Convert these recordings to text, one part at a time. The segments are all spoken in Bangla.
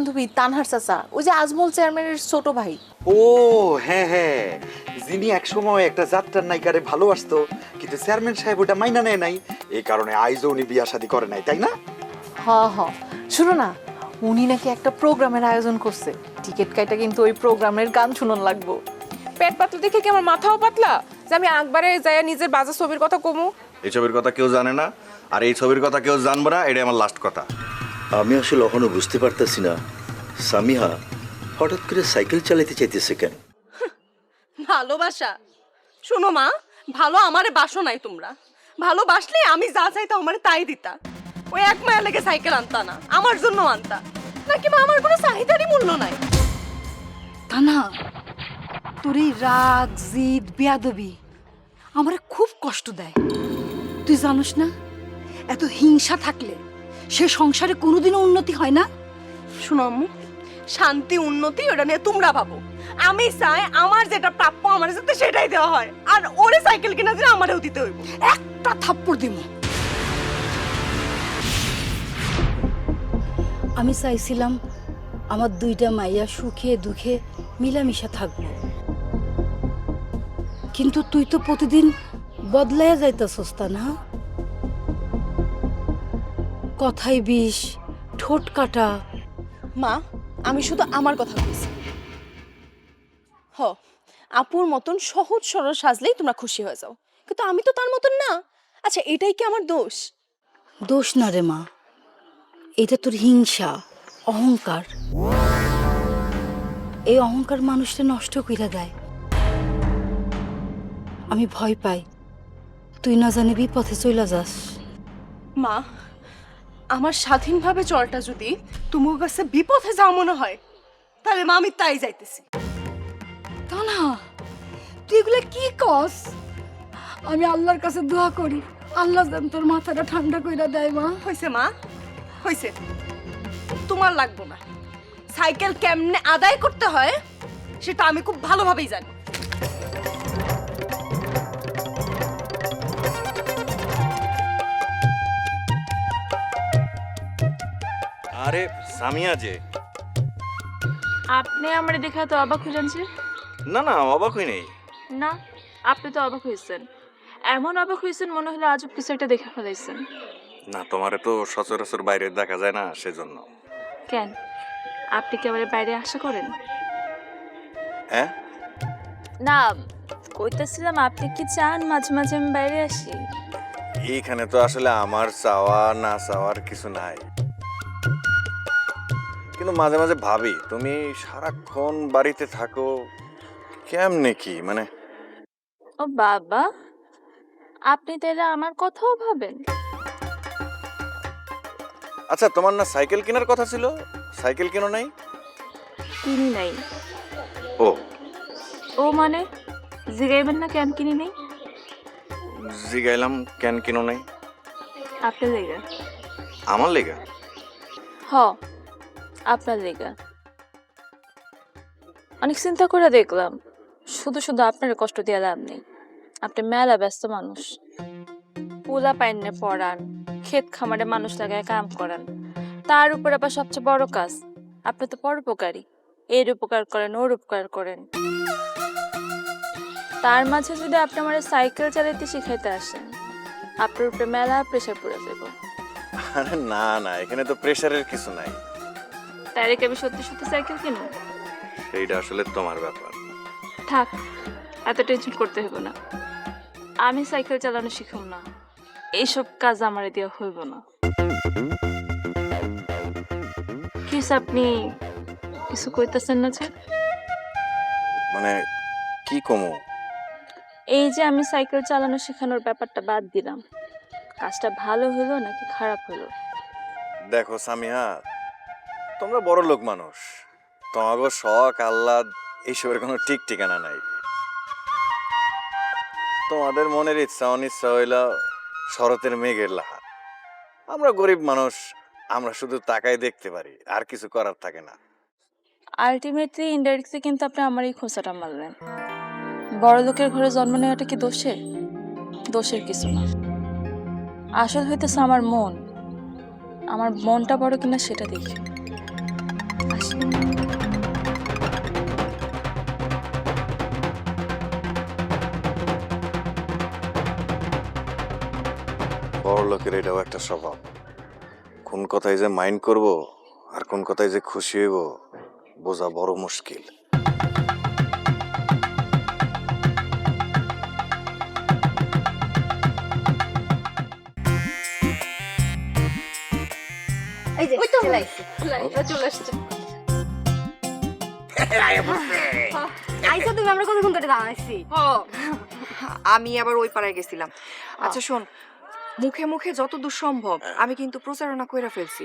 বান্ধবী তানহার চাচা ওই যে আজমল চেয়ারম্যানের ছোট ভাই। ও হ্যাঁ হ্যাঁ। যিনি একসময় একটা যাত্রার নায়িকারে ভালোবাসতো কিন্তু চেয়ারম্যান সাহেব ওটা মাইনা নেয় নাই। এই কারণে আইজও উনি বিয়া শাদি করে নাই তাই না? হ হ। শুনো না উনি নাকি একটা প্রোগ্রামের আয়োজন করছে। টিকিট কাইটা কিন্তু ওই প্রোগ্রামের গান শুনন লাগবো। পেট পাতলা দেখে কি আমার মাথাও পাতলা? যে আমি একবারে যাই নিজের বাজার ছবির কথা কমু? এই ছবির কথা কেউ জানে না আর এই ছবির কথা কেউ জানব না এটাই আমার লাস্ট কথা। আমি আসলে এখনও বুঝতে পারতেছি না। সামিহা হঠাৎ করে সাইকেল চালাতে চাইতেছে কেন? ভালোবাসা। শোনো মা ভালো আমারে বাসো নাই তোমরা। ভালোবাসলে আমি যা চাইতাম আমার তাই দিতা। ওই এক মায়া লেগে সাইকেল আনতা না আমার জন্য আনতা। নাকি মা আমার কোনো চাহিদারই মূল্য নাই? তা না তোর এই রাগ জিদ বেয়াদবি আমার খুব কষ্ট দেয়। তুই জানিস না এত হিংসা থাকলে সে সংসারে কোনোদিনও উন্নতি হয় না? শোনো আম্মু শান্তি উন্নতি ওটা নিয়ে তোমরা ভাবো। আমি চাই আমার যেটা প্রাপ্য আমার সাথে সেটাই দেওয়া হয়। আর ওরে সাইকেল কিনা দিলে আমারও দিতে হইব। একটা থাপ্পড় দিব। আমি চাইছিলাম আমার দুইটা মাইয়া সুখে দুঃখে মিলামিশা থাকব। কিন্তু তুই তো প্রতিদিন বদলাইয়া যাইতাছস তা না? কথাই বিষ ঠোঁট কাটা। মা আমি শুধু আমার কথা বলছি। হ আপুর মতন সহজ সরল সাজলেই তোমরা খুশি হয়ে যাও। কিন্তু আমি তো তার মতন না। আচ্ছা এটাই কি আমার দোষ? দোষ না রে মা। এটা তোর হিংসা অহংকার। এই অহংকার মানুষটা নষ্ট কইরা দেয়। আমি ভয় পাই। তুই না জানি বিপথে চইলা যাস। মা আমার স্বাধীনভাবে চলটা যদি তোমার কাছে বিপথে যাও মনে হয় তাহলে মা আমি তাই যাইতেছি। তা না তুই এগুলো কি কস? আমি আল্লাহর কাছে দোয়া করি আল্লাহ যেন তোর মাথাটা ঠান্ডা কইরা দেয় মা। হয়েছে মা। হয়েছে তোমার লাগবো না। সাইকেল কেমনে আদায় করতে হয় সেটা আমি খুব ভালোভাবেই জানি। আরে সামিয়া যে। আপনি আমার দেখা তো অবাক হয়ে যাচ্ছেন? না না অবাক হই নেই। না আপনি তো অবাক হয়েছেন। এমন অবাক হয়েছেন মনে হলো আজব কিছু একটা দেখে ফেলাইছেন। না তোমারে তো সচরাচর বাইরে দেখা যায় না সেজন্য। কেন? আপনি কি আমার বাইরে আশা করেন? হ্যাঁ? না কইতেছিলাম আপনি কি চান মাঝে মাঝে আমি বাইরে আসি? এইখানে তো আসলে আমার চাওয়া না চাওয়ার কিছু নাই। কিন্তু মাঝে মাঝে ভাবি তুমি সারাক্ষণ বাড়িতে থাকো কেমনে কি? মানে ও বাবা আপনি তাহলে আমার কথাও ভাবেন? আচ্ছা তোমার না সাইকেল কেনার কথা ছিল? সাইকেল কেন নাই? কিনি নাই। ও। ও মানে জিগাইবেন না কেন কিনি নেই? জিগাইলাম কেন কেন নাই। আপনার লেগা? আমার লেগা? হ। আপনার লেগা অনেক চিন্তা করে দেখলাম, শুধু শুধু আপনার কষ্ট দিয়ে লাভ নেই। আপনি মেলা ব্যস্ত মানুষ। পোলা পাইনে পড়ান, ক্ষেত খামারে মানুষ লাগায় কাম করান। তার উপর আবার সবচেয়ে বড় কাজ, আপনি তো পরোপকারী। এর উপকার করেন, ওর উপকার করেন। তার মাঝে যদি আপনি আমার সাইকেল চালাইতে শিখাইতে আসেন, আপনার উপরে মেলা প্রেশার পড়ে আরে না না, এখানে তো প্রেশারের কিছু নাই। রেখে আমি সত্যি সত্যি সাইকেল কিনবো? এইটা আসলে তোমার ব্যাপার। থাক এত টেনশন করতে হবে না। আমি সাইকেল চালানো শিখুম না। এইসব কাজ আমার দেওয়া হইব না। কিস আপনি? কিছু কইতেছেন না যে? মানে কি কমো? এই যে আমি সাইকেল চালানো শেখানোর ব্যাপারটা বাদ দিলাম। কাজটা ভালো হলো নাকি খারাপ হলো? দেখো সামিহা তোমরা বড় লোক মানুষ। তোমাকে শখ, আহ্লাদ, এইসবের কোনো ঠিক ঠিকানা নাই। তোমাদের মনের ইচ্ছা, অনিচ্ছা হইল শরতের মেঘের লাহা। আমরা গরিব মানুষ, আমরা শুধু তাকাই দেখতে পারি, আর কিছু করার থাকে না। আলটিমেটলি, ইনডাইরেক্টলি কিন্তু আপনি আমার এই খোঁচাটা মারলেন। বড় লোকের ঘরে জন্ম নেওয়াটা কি দোষের? দোষের কিছু না। আসল হইতেছে আমার মন। আমার মনটা বড় কিনা সেটা দেখি। আসি। বড় লোকের এটাও একটা স্বভাব। কোন কথায় যে মাইন্ড করব আর কোন কথায় যে খুশি হইব বোঝা বড় মুশকিল। এই যে সেলাই। চলে আসছে। আইসা তুমি আমরা কতক্ষণ ধরে দাঁড়াইছি আমি আবার ওই পাড়ায় গেছিলাম। আচ্ছা শোন মুখে মুখে যত দূর সম্ভব আমি কিন্তু প্রচারণা কইরা ফেলছি।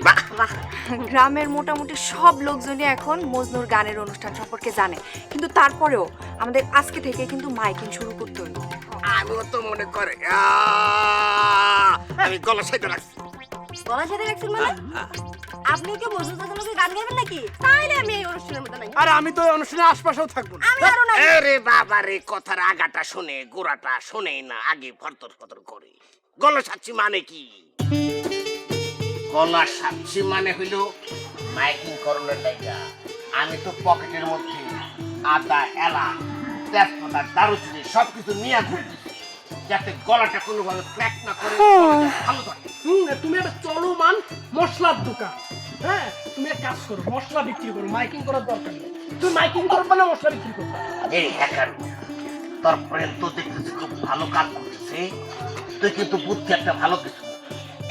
গ্রামের মোটামুটি সব লোকজনই এখন মজনুর গানের অনুষ্ঠান সম্পর্কে জানে। কিন্তু তারপরেও আমাদের আজকে থেকে কিন্তু মাইকিং শুরু করতে আমিও তো মনে করে। আমি গলা সাইতে রাখছি। গলার সাথে রাখছেন মানে? আপনি কি মজনু চাচানোকে গান গাইবেন নাকি? তাইলে আমি এই অনুষ্ঠানের মধ্যে নাই। আর আমি তো অনুষ্ঠানের আশপাশেও থাকব না। আমি আরও নাই। আরে বাবা রে কথার আগাটা শুনে গোড়াটা শুনেই না আগে ফরতর ফরতর করে। গলা সাচ্ছি মানে কি? গলা সাচ্ছি মানে হইল মাইকিং করণের লাইগা। আমি তো পকেটের মধ্যে আদা এলা তেজপাতা দারুচিনি সবকিছু নিয়ে ঘুরতেছি। যাতে গলাটা কোনোভাবে ক্র্যাক না করে ভালো থাকে। হুম তুমি একটা চলমান মশলার দোকান। হ্যাঁ তুমি এক কাজ করো মশলা বিক্রি করো মাইকিং করার দরকার নেই। তুমি মাইকিং করবে না মশলা বিক্রি করবে এই হ্যাকার তোর ফ্রেন্ড তো দেখতেছি খুব ভালো কাজ করতেছে। তুই কিন্তু বুদ্ধি একটা ভালো কিছু।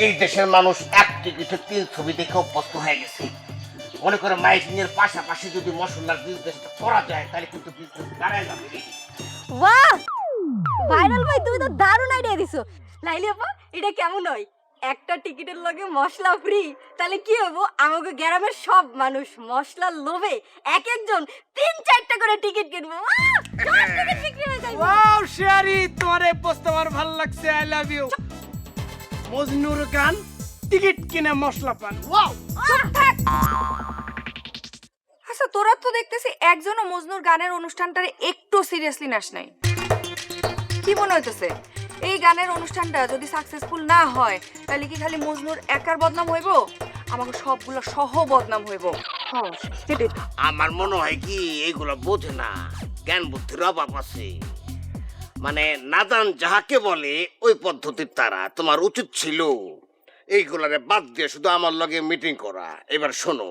এই দেশের মানুষ এক টিকিটে তিন ছবি দেখে অভ্যস্ত হয়ে গেছে। মনে করে মাইকিং এর পাশাপাশি যদি মশলার বিজনেসটা করা যায় তাহলে কিন্তু বিজনেস দাঁড়ায় যাবে বাহ! ভাইরাল ভাই তুমি তো দারুণ আইডিয়া দিছো। লাইলি আপা এটা কেমন হয়? একটা টিকিটের লগে মশলা ফ্রি তাহলে কি হব? আমাকে গ্রামের সব মানুষ মশলার লোভে এক একজন তিন চারটা করে টিকিট কিনবো। ওয়াও! শেয়ারি তোমার এই পোস্ট আমার ভালো লাগছে আই লাভ ইউ মজনুর গান টিকিট কিনে মশলা পান। ওয়াও! আচ্ছা তোরা তো দেখতেছি একজনও মজনুর গানের অনুষ্ঠানটারে একটু সিরিয়াসলি নাস নাই। কি মনে হইতেছে? এই গানের অনুষ্ঠানটা যদি সাকসেসফুল না হয়, তাহলে কি খালি মজনুর একার বদনাম হইব? আমাকে সবগুলো সহ বদনাম হইব। আমার মনে হয় কি এইগুলো বোঝে না। জ্ঞান বুদ্ধির অভাব আছে। মানে নাদান যাহাকে বলে, ওই পদ্ধতির তারা তোমার উচিত ছিল। এইগুলারে বাদ দিয়ে শুধু আমার লগে মিটিং করা। এবার শোনো,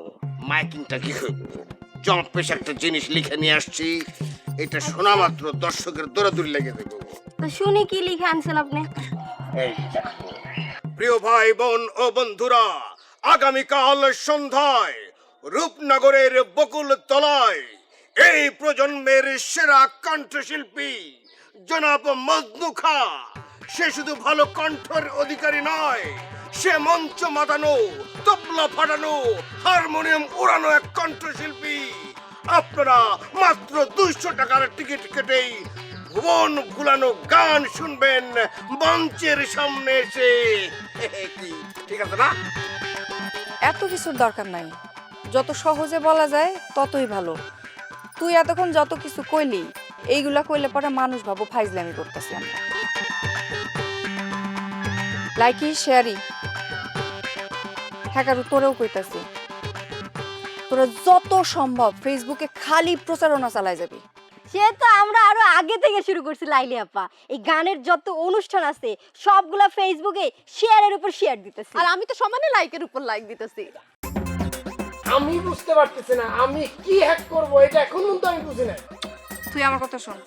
মাইকিংটা কি হইব? জম্পেশ একটা জিনিস লিখে নিয়ে আসছি। এটা শোনা মাত্র দর্শকের দৌড়াদৌড়ি লেগে দেবো তো শুনি কি লিখে আনছেন আপনি? প্রিয় ভাই, বোন ও বন্ধুরা, আগামীকাল সন্ধ্যায় রূপনগরের বকুল তলায় এই প্রজন্মের সেরা কণ্ঠশিল্পী জনাব মজনু খা। সে শুধু ভালো কণ্ঠের অধিকারী নয়, সে মঞ্চ মাতানো, তবলা ফাটানো, হারমোনিয়াম উড়ানো এক কণ্ঠশিল্পী। আপনারা মাত্র দুইশো টাকার টিকিট কেটেই ভুবন ভুলানো গান শুনবেন মঞ্চের সামনে এসে। ঠিক আছে না? এত কিছুর দরকার নাই। যত সহজে বলা যায়, ততই ভালো। তুই এতক্ষণ যত কিছু কইলি, এইগুলা কইলে পরে মানুষ ভাবো ফাইজলামি করতেছি আমরা। লাইকি, শেয়ারি। হ্যাঁ তোরেও কইতাছি। তোরা যত সম্ভব ফেসবুকে খালি প্রচারণা চালায় যাবি। সে তো আমরা আরও আগে থেকে শুরু করছি লাইলি আপা এই গানের যত অনুষ্ঠান আছে সবগুলা ফেসবুকে শেয়ারের উপর শেয়ার দিতেছি। আর আমি তো সমানে লাইকের উপর লাইক দিতেছি। আমি বুঝতে পারতেছি না আমি কি হ্যাক করব এটা এখন কিন্তু আমি বুঝি না তুই আমার কথা শোন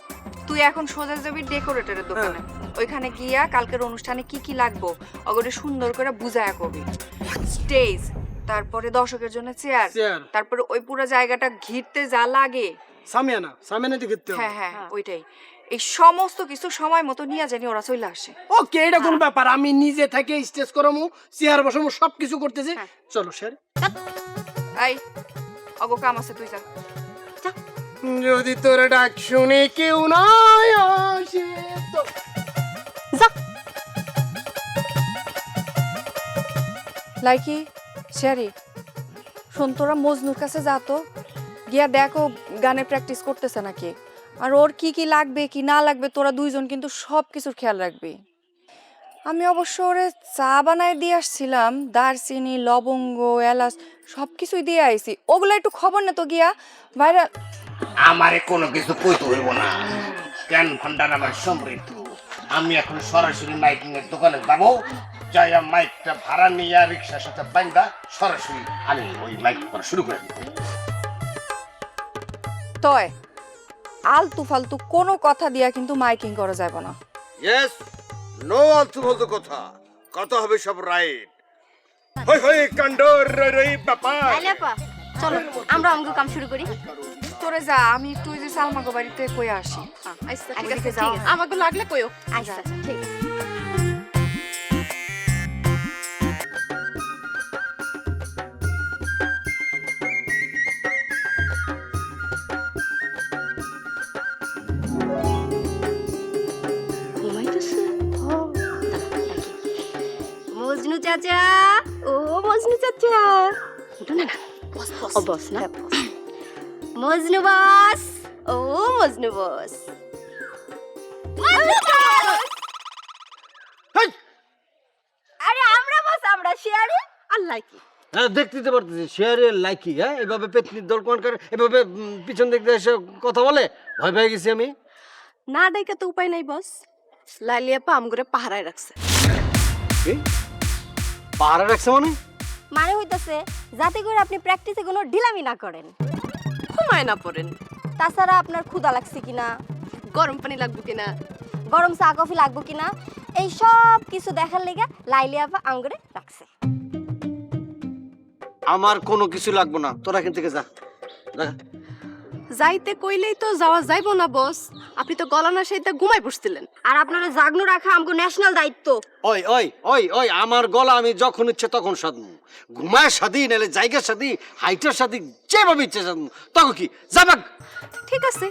তুই এখন সোজা যাবি ডেকোরেটরের দোকানে। ওইখানে গিয়া কালকের অনুষ্ঠানে কি কি লাগবো ওগুলো সুন্দর করে বুঝায়া কবি। স্টেজ তারপরে দর্শকের জন্য চেয়ার চেয়ার। তারপরে ওই পুরো জায়গাটা ঘিরতে যা লাগে। সামিয়ানা সামিয়ানা দিকে হ্যাঁ হ্যাঁ ওইটাই। এই সমস্ত কিছু সময় মতো নিয়ে জানি ওরা চলে আসে। ওকে এটা কোনো ব্যাপার আমি নিজে থেকে স্টেজ করামু চেয়ার বসামু সব কিছু করতেছি চলো স্যার। এই অগো কাম আছে তুই যা। যদি তোর ডাক শুনে কেউ নাই আসে তো। লাইকি শেরি শোন তোরা মজনুর কাছে যা তো। গিয়া দেখো গানের প্র্যাকটিস করতেছে নাকি। আর ওর কি কি লাগবে, কি না লাগবে, তোরা দুইজন কিন্তু সব কিছুর খেয়াল রাখবি। আমি অবশ্য ওরে চা বানায় দিয়ে আসছিলাম, দারচিনি, লবঙ্গ, এলাচ সব কিছুই দিয়ে আইছি। ওগুলো একটু খবর না তো গিয়া, ভাইরা আমারে কোনো কিছু কইতে হইব না। জ্ঞান ভান্ডার আমার সমৃদ্ধ। আমি এখন সরাসরি মাইকিং এর দোকানে যাব, যাইয়া মাইকটা ভাড়া নিয়ে রিক্সার সাথে বাইন্দা সরাসরি আমি ওই মাইক করা শুরু করে দিব। তয়। আলতু ফালতু কোনো কথা দিয়া কিন্তু মাইকিং করা যাবে না। ইয়েস নো আলতু ফালতু কথা। কথা হবে সব রাইট হই হই কাণ্ড রই রই ব্যাপার। চলো আমরা অঙ্গ কাম শুরু করি। তোরে যা আমি একটু ওই যে সালমাগো বাড়িতে কই আসি। আচ্ছা ঠিক আছে যাও। আমাকে লাগলে কইও। আচ্ছা ঠিক আছে। চাচা ও মজনু চাচা। উঠো না ও বস না। মজনু বস। ও মজনু বস! আরে আমরা বস আমরা শেয়ারে। আল্লাহ কি হ্যাঁ দেখতে পারতেছি শেয়ারের লাইকি হ্যাঁ? এভাবে পেতনির দল কোন করে এভাবে পিছন দিক এসে কথা বলে? ভয় পেয়ে গেছি আমি। না ডাইকা তো উপায় নাই বস। লালিয়াপা আমগরে পাহারায় রাখছে। কি? পাহারা রাখছে মানে? মানে হইতাছে যাতে করে আপনি প্র্যাকটিসে কোনো ঢিলামি না করেন। ঘুমায় না পড়েন। তাছাড়া আপনার ক্ষুধা লাগছে কিনা? গরম পানি লাগবে কিনা? গরম চা কফি লাগবো কিনা? এই সব কিছু দেখার লেগে লাইলি আপা আঙ্গুরে রাখছে। আমার কোনো কিছু লাগবে না। তোরা এখান থেকে যা। যা। যাইতে কইলেই তো যাওয়া যাইবো না বস। আপনি তো গলানা সাইতে ঘুমাই পড়ছিলেন আর আপনারা জাগনো রাখা আমগো ন্যাশনাল দায়িত্ব। ওই ওই ওই ওই আমার গলা আমি যখন ইচ্ছে তখন সাধমু। ঘুমায় সাদি নাহলে জায়গা সাদি হাইটের সাদি যেভাবে ইচ্ছে সাধমু তখন কি? যাবাক ঠিক আছে।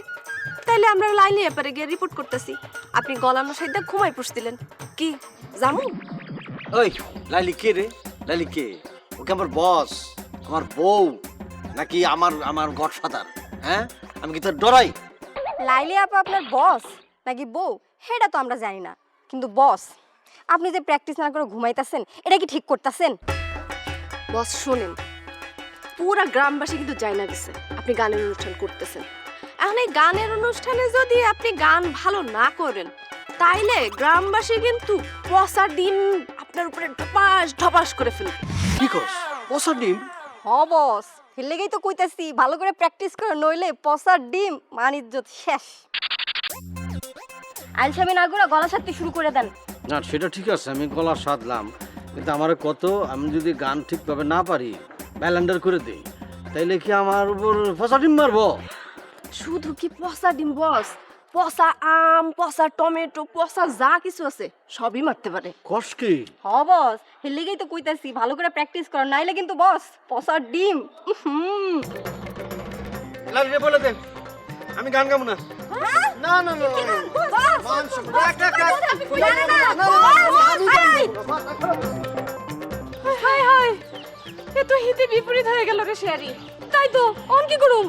তাইলে আমরা লাইলি এপারে গিয়ে রিপোর্ট করতেছি। আপনি গলানো সাইতে ঘুমাই পড়ছিলেন কি জামু ওই লাইলি কে রে? লাইলি কে? ওকে আমার বস আমার বউ নাকি আমার আমার গডফাদার হ্যাঁ? আমি কি তোর ডরাই? লাইলি আপা আপনার বস নাকি বউ? সেটা তো আমরা জানি না। কিন্তু বস আপনি যে প্র্যাকটিস না করে ঘুমাইতেছেন এটা কি ঠিক করতেছেন? বস শোনেন পুরা গ্রামবাসী কিন্তু যাই না গেছে আপনি গানের অনুষ্ঠান করতেছেন। এখন এই গানের অনুষ্ঠানে যদি আপনি গান ভালো না করেন তাইলে গ্রামবাসী কিন্তু পসার দিন আপনার উপরে ঢপাস ঢপাস করে ফেলবে। কি কস? বছর ডিম হ বস। এর লেগেই তো কইতাছি ভালো করে প্র্যাকটিস করে নইলে পসার ডিম মান ইজ্জত শেষ। আলসামি না করে গলা সারতে শুরু করে দেন। না সেটা ঠিক আছে আমি গলা সাধলাম। কিন্তু আমার কত আমি যদি গান ঠিকভাবে না পারি ব্যালেন্ডার করে দিই তাইলে কি আমার উপর ফসা ডিম মারবো? শুধু কি পসা ডিম বস? পচা আম পচা টমেটো পচা যা কিছু আছে সবই মারতে পারে কষ কি হ বস এর লেগেই তো কইতাছি ভালো করে প্র্যাকটিস কর নাইলে কিন্তু বস পচা ডিম লাগিয়ে বলে দে আমি গান গাবো না না না না হাই হাই এ তো হিতে বিপরীত হয়ে গেল রে শেয়ারি তাই তো অন কি করুম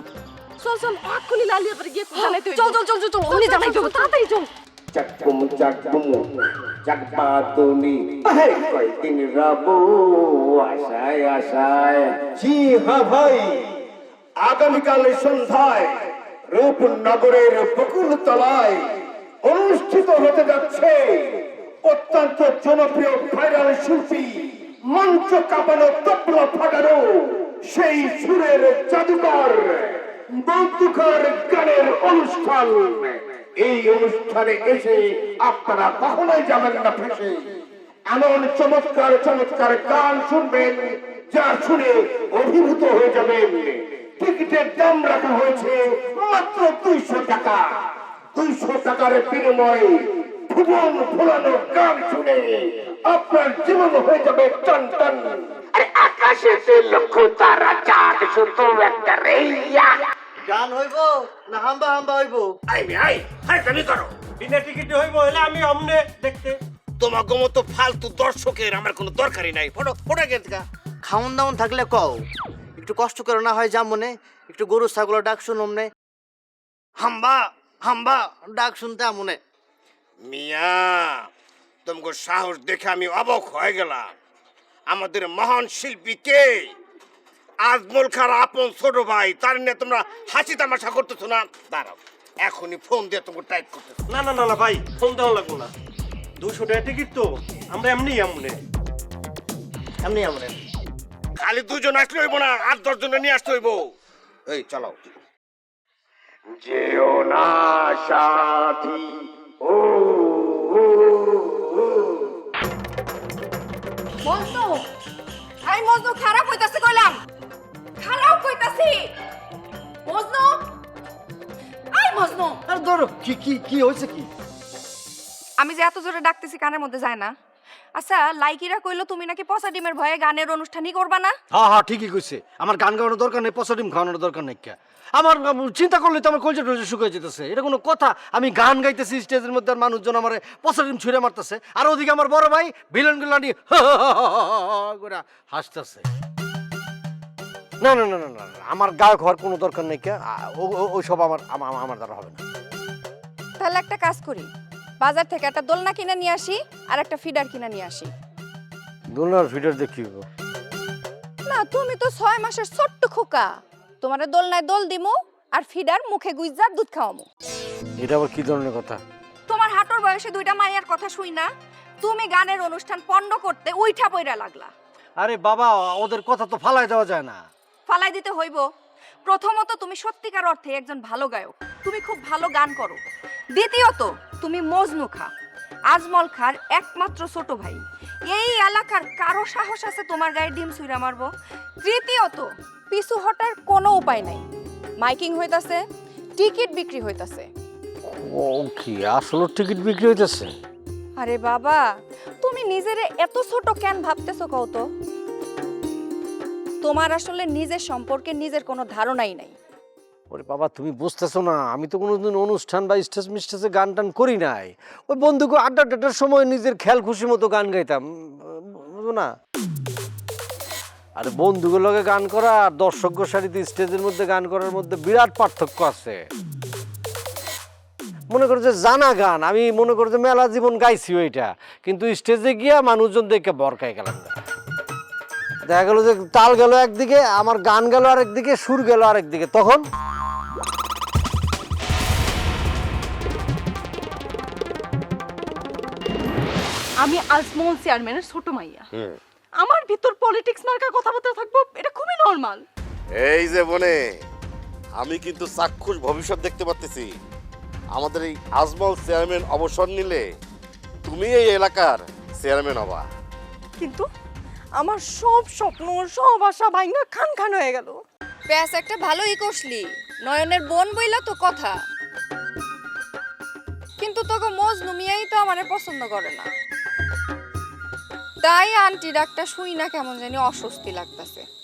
চল চল এক্ষুনি লালিয়ে পরে গিয়ে জানাইতে চল চল চল চল উনি জানাই দেবো তাড়াতাড়ি চল। চাকুম চাকুম চাকপাতুনি কয়দিন রবো আশায় আশায়। জি হ্যাঁ ভাই। আগামীকাল সন্ধ্যায় রূপনগরের বকুল তলায় অনুষ্ঠিত হতে যাচ্ছে অত্যন্ত জনপ্রিয় ভাইরাল শিল্পী মঞ্চ কাঁপানো তবলা ফাটানো সেই সুরের জাদুকর বৌদ্ধুকর গানের অনুষ্ঠান। এই অনুষ্ঠানে এসে আপনারা কখনোই যাবেন না ফেসে এমন চমৎকার চমৎকার গান শুনবেন, যা শুনে অভিভূত হয়ে যাবেন। টিকিটের দাম রাখা হয়েছে মাত্র দুইশো টাকা। দুইশো টাকার বিনিময়ে ভুবন ফোলানো গান শুনে আপনার জীবন হয়ে যাবে টন টন। আকাশে লক্ষ্য তারা চাঁদ শুধু একটা রেইয়া। গান হইব না হাম্বা হাম্বা হইব? আই আই হাই তুমি করো। বিনা টিকিটে হইব হলে আমি অমনে দেখতে। তোমাকে মতো ফালতু দর্শকের আমার কোনো দরকারই নাই। ফটো ফটো গেছে খাওন দাওন থাকলে কও। একটু কষ্ট করে না হয় যা মনে একটু গরু ছাগল ডাক শুনুম নে হাম্বা হাম্বা ডাক শুনতে মনে মিয়া তোমাকে সাহস দেখে আমি অবাক হয়ে গেলাম। আমাদের মহান শিল্পী কে? আজমল খার আপন ছোট ভাই তার নিয়ে তোমরা হাসি তামাশা করতেছো না? দাঁড়াও এখনই ফোন দিয়ে তোমাকে টাইপ করতেছো। না না না না ভাই ফোন দেওয়া লাগবো না। দুশো টাকা টিকিট তো আমরা এমনি এমনে। এমনি আমনে খালি দুজন আসলে হইব না আট দশ জন নিয়ে আসতে হইব। এই চলো যেও না সাথী। ও মজনু আই মজনু খারাপ হইতাছে কইলাম। কইতাছি মজনু আই মজনু আর ধরো কি কি কি হয়েছে কি আমি যে এত জোরে ডাকতেছি কানের মধ্যে যায় না আচ্ছা লাইকিরা কইলো তুমি নাকি পচা ডিমের ভয়ে গানের অনুষ্ঠানই করবা না হ্যাঁ হ্যাঁ ঠিকই কইছে আমার গান গাওয়ানোর দরকার নেই পচা ডিম খাওয়ানোর দরকার নেই কে আমার চিন্তা করলে তো আমার কলজা টলজা শুকিয়ে যেতেছে এটা কোনো কথা আমি গান গাইতেছি স্টেজের মধ্যে আর মানুষজন আমার পচা ডিম ছুঁড়ে মারতেছে আর ওদিকে আমার বড় ভাই ভিলেন গুলানি করে হাসতেছে না না না না না না, আমার গায়ক হওয়ার কোনো দরকার নেই কে। আ- ও- ও- আমার আমা- আমা- আমার দ্বারা হবে না। তাহলে একটা কাজ করি। বাজার থেকে একটা দোলনা কিনে নিয়ে আসি আর একটা ফিডার কিনে নিয়ে আসি। দুলনার ভিডিও দেখি না তুমি তো ছয় মাসের ছোট্ট খোকা। তোমার দোলনায় দোল দিমু আর ফিডার মুখে গুইজা দুধ খাওয়ামু। এটা আবার কি ধরনের কথা? তোমার হাঁটুর বয়সে দুইটা মাইয়ার কথা শুই না। তুমি গানের অনুষ্ঠান পণ্ড করতে উইঠা পইরা লাগলা। আরে বাবা ওদের কথা তো ফালাই দেওয়া যায় না। ফালাই দিতে হইব। প্রথমত তুমি সত্যিকার অর্থে একজন ভালো গায়ক। তুমি খুব ভালো গান করো। দ্বিতীয়ত তুমি মজনু খা। আজমল খার একমাত্র ছোট ভাই। এই এলাকার কারও সাহস আছে তোমার গায়ে ডিম সুইরা মারবো? তৃতীয়ত পিছু হটার কোনো উপায় নাই। মাইকিং হইতাছে টিকিট বিক্রি হইতাছে। ও কি আসলে টিকিট বিক্রি হইতাছে? আরে বাবা তুমি নিজেরে এত ছোট কেন ভাবতেছো কও তো? তোমার আসলে নিজের সম্পর্কে নিজের কোনো ধারণাই নাই। ওরে বাবা, তুমি বুঝতেছো না, আমি তো কোনোদিন অনুষ্ঠান বা স্টেজ মিস্টেজে গান টান করি নাই। ওই বন্ধুকে আড্ডা টাড্ডার সময় নিজের খেয়াল খুশি মতো গান গাইতাম। বুঝো না? আরে বন্ধুগুলোকে গান করা আর দর্শক সারিতে স্টেজের মধ্যে গান করার মধ্যে বিরাট পার্থক্য আছে। মনে করো যে জানা গান, আমি মনে করো যে মেলা জীবন গাইছি ওইটা, কিন্তু স্টেজে গিয়া মানুষজন দেখে বরকাই গেলাম। দেখা গেল যে তাল গেল একদিকে আমার গান গেল আরেকদিকে সুর গেল আরেকদিকে। তখন আমি আজমল চেয়ারম্যানের ছোট মাইয়া। আমার ভিতর পলিটিক্স মার্কা কথাবার্তা থাকব এটা খুবই নর্মাল এই যে বনে আমি কিন্তু চাক্ষুষ ভবিষ্যৎ দেখতে পাচ্তেছি আমাদের এই আজমল চেয়ারম্যান অবসর নিলে তুমি এই এলাকার চেয়ারম্যান হবা। কিন্তু আমার সব স্বপ্ন, সব আশা ভাঙা খান খান হয়ে গেল। প্যাস একটা ভালোই কষলি। নয়নের বোন বইলা তো কথা। কিন্তু তোকে মজনু মিয়াই তো আমারে পছন্দ করে না। তাই আন্টি ডাকটা শুই না কেমন জানি অস্বস্তি লাগতাছে।